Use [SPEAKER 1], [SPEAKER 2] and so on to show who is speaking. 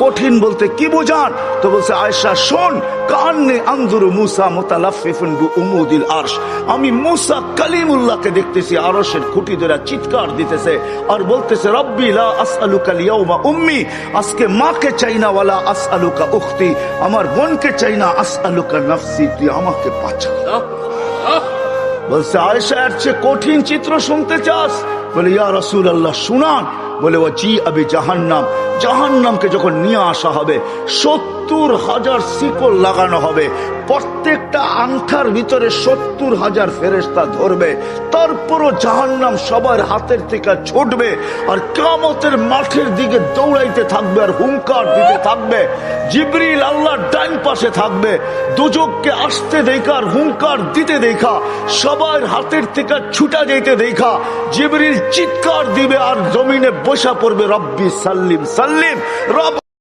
[SPEAKER 1] কঠিন বলতে কি বোঝান? তো বলছে আয়সা শোন, কান্নে আন্দুরু মুসা মোতালাফিফুন উমুদিল আরশ। আমি মুসা কালিমুল্লাহকে দেখতেছি, আরশের খুঁটি ধরে চিৎকার দিতেছে আর বলতেছে, রব্বি লা আসআলুকা লিয়াউমা উম্মি, আজকে মাকে চাই না, ওয়ালা আসআলুকা উখতি, আমার বোনকে চাই না, আসআলুকা নাফসি, তুই আমাকে বাঁচা। বলছে আয়সা এর চেয়ে কঠিন চিত্র শুনতে চাস? বলে, ইয়া রসুল আল্লাহ শুনান। বলে ও জি আবি জাহান্নাম। জাহান্নামকে যখন নিয়ে আসা হবে, সত্তর হাজার শিকল লাগানো হবে। প্রত্যেকটা আংঠার ভিতরে সত্তর হাজার ফেরেস্তা ধরবে। তারপরও জাহান্নাম সবার হাতের থেকে ছুটবে আর কামতের মাঠের দিকে দৌড়াইতে থাকবে আর হুঙ্কার দিতে থাকবে। জিবরিল আল্লাহর ডাইন পাশে থাকবে। দুজককে আসতে দেখার হুঙ্কার দিতে দেখা, সবার হাতের থেকে ছুটা যেতে দেখা। জিবরিল চিৎকার দিবে আর জমিনে বসা পড়বে, রব্বি সাল্লিম সাল্লিম, রব